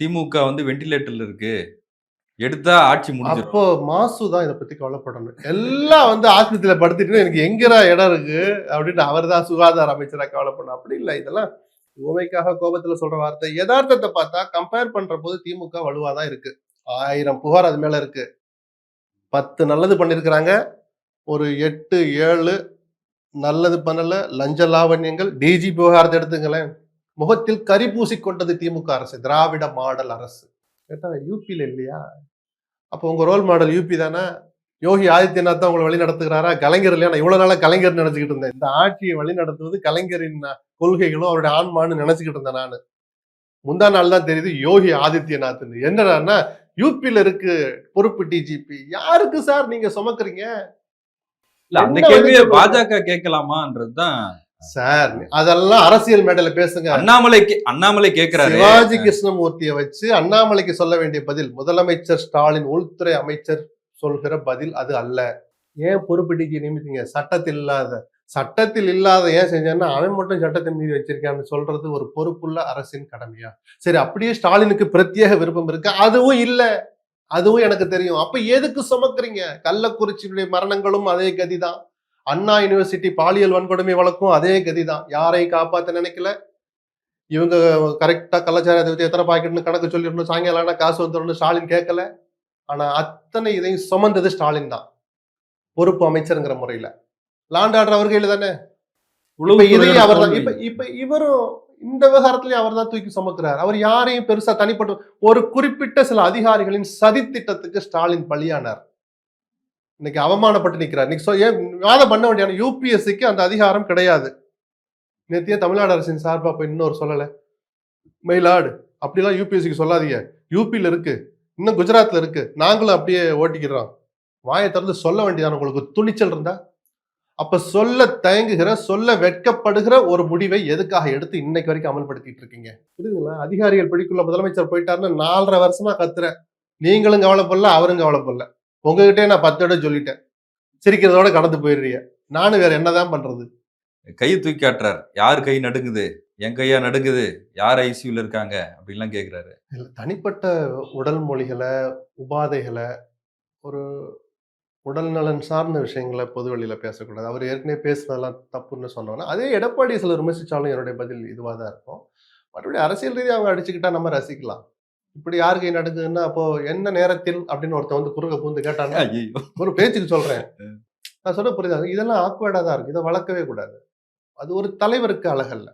திமுக வந்து வெண்டிலேட்டர்ல இருக்கு. எடுத்தா ஆட்சி முடிஞ்சு அப்போ மாசு தான் இதை பத்தி கவலைப்படணும். எல்லாம் வந்து ஆஸ்பத்திரியில படுத்துட்டு எனக்கு எங்கடா இடம் இருக்கு? அப்படின்னு அவர் தான் சுகாதார அமைச்சரா கவலைப்படணும். அப்படி இல்லை. இதெல்லாம் உமைக்காக கோபத்துல சொல்ற வார்த்தை. யதார்த்தத்தை பார்த்தா கம்பேர் பண்ற போது திமுக வலுவா தான் இருக்கு. ஆயிரம் புகார் அது மேல இருக்கு. பத்து நல்லது பண்ணிருக்கிறாங்க ஒரு எட்டு ஏழு நல்லது பண்ணல. லஞ்ச லாவண்யங்கள் டிஜி விவகாரத்தை எடுத்துங்களேன். முகத்தில் கரி பூசிக்கொண்டது திமுக அரசு திராவிட மாடல் அரசு. கேட்டா யூபியில இல்லையா? அப்போ உங்க ரோல் மாடல் யூபி தானே? யோகி ஆதித்யநாத் தான் உங்களை வழி நடத்துகிறாரா? கலைஞர் இல்லையா? நான் இவ்வளவு நாளா கலைஞர் நினைச்சுக்கிட்டு இருந்தேன். இந்த ஆட்சியை வழி நடத்துவது கலைஞரின் கொள்கைகளும் அவருடைய ஆன்மான்னு நினைச்சுக்கிட்டு இருந்தேன் நான். முந்தா நாள் தான் தெரியுது யோகி ஆதித்யநாத் என்னடான்னா யூபியில இருக்கு பொறுப்பு டிஜிபி யாருக்கு சார் நீங்க சுமக்குறீங்க? இல்ல அந்த கேள்வியை பாஜக கேட்கலாமான்றதுதான் சார் அதெல்லாம் அரசியல் மேடையில பேசுங்க. அண்ணாமலை கே- அண்ணாமலை கேக்குறாரு. சிவாஜி கிருஷ்ணமூர்த்தியை வச்சு அண்ணாமலைக்கு சொல்ல வேண்டிய பதில் முதலமைச்சர் ஸ்டாலின் உள்துறை அமைச்சர் சொல்கிற பதில் அது அல்ல. ஏன் பொறுப்பு டிஜி நியமித்தீங்க? சட்டத்தில் இல்லாத சட்டத்தில் இல்லாத ஏன் செஞ்சான்னா அவன் மட்டும் சட்டத்தை மீறி வச்சிருக்கான்னு சொல்றது ஒரு பொறுப்புள்ள அரசின் கடமையா? சரி அப்படியே ஸ்டாலினுக்கு பிரத்யேக விருப்பம் இருக்கு அதுவும் இல்ல. அதுவும் எனக்கு தெரியும். அப்ப எதுக்கு சுமக்குறீங்க? கள்ளக்குறிச்சியுடைய மரணங்களும் அதே கதிதான். அண்ணா யூனிவர்சிட்டி பாலியல் வன்கொடுமை வழக்கும் அதே கதிதான். யாரை காப்பாத்த நினைக்கல. இவங்க கரெக்டா கலாச்சாரத்தை வச்சு எத்தனை பாக்கெட்னு கணக்கு சொல்லிடணும் சாயங்காலம் காசு வந்துடணும் ஸ்டாலின் கேட்கல. ஆனா அத்தனை இதையும் சுமந்தது ஸ்டாலின் தான். பொறுப்பு அமைச்சருங்கிற முறையில. லாண்ட் ஆர்டர் அவர் கையில தானே? இதையும் அவர் தான். இப்ப இப்ப இவரும் இந்த விவகாரத்திலயும் அவர் தான் தூக்கி சுமக்கிறார். அவர் யாரையும் பெருசா தனிப்பட்ட ஒரு குறிப்பிட்ட சில அதிகாரிகளின் சதித்திட்டத்துக்கு ஸ்டாலின் பலியானார். இன்னைக்கு அவமானப்பட்டு நிற்கிறார் இன்னைக்கு சொ- ஏன் வாதம் பண்ண வேண்டிய யூபிஎஸ்சிக்கு அந்த அதிகாரம் கிடையாது. நேத்தியே தமிழ்நாடு அரசின் சார்பாக இப்போ இன்னொரு சொல்லலை. மயிலாடு அப்படிலாம் யூபிஎஸ்சிக்கு சொல்லாதீங்க. யூபியில் இருக்கு. இன்னும் குஜராத்தில் இருக்கு. நாங்களும் அப்படியே ஓட்டிக்கிறோம். வாயை திறந்து சொல்ல வேண்டியதான உங்களுக்கு? துணிச்சல் இருந்தா? அப்ப சொல்ல தயங்குகிற சொல்ல வெட்கப்படுகிற ஒரு முடிவை எதுக்காக எடுத்து இன்னைக்கு வரைக்கும் அமல்படுத்திட்டு இருக்கீங்க? புரியுதுங்களா? அதிகாரிகள் பிடிக்குள்ள முதலமைச்சர் போயிட்டாருன்னு நாலரை வருஷமா கத்துறேன். நீங்களும் கவலைப்படல அவரும் கவலைப்படல. உங்ககிட்டே நான் பத்து இடம் சொல்லிட்டேன். சிரிக்கிறதோட கடந்து போயிடுறீங்க. நானும் வேற என்னதான் பண்றது? கையை தூக்கி காட்டுறார். யார் கை நடுங்குது? என் கையா நடுங்குது? யார் ஐசியூல இருக்காங்க? அப்படின்லாம் கேக்குறாரு. இதுல தனிப்பட்ட உடல் மொழிகளை உபாதைகளை ஒரு உடல் நலன் சார்ந்த விஷயங்களை பொது வெளியில பேசக்கூடாது. அவர் ஏற்கனவே பேசுனதெல்லாம் தப்புன்னு சொன்னோன்னா அதே எடப்பாடி சில விமர்சிச்சாலும் என்னுடைய பதில் இதுவாக தான் இருக்கும். மறுபடியும் அரசியல் ரீதியாக அவங்க அடிச்சுக்கிட்டா நம்ம ரசிக்கலாம். இப்படி யார் கை நடுங்குதுன்னா அப்போ என்ன நேரத்தில் அப்படின்னு ஒருத்தன் வந்து குறுக்க பூந்து கேட்டான்னா ஒரு பேச்சுக்கு சொல்றேன். நான் சொல்ல புரியுதா? இதெல்லாம் ஆக்வர்டா தான் இருக்கு. இதை வளர்க்கவே கூடாது. அது ஒரு தலைவருக்கு அழகல்ல.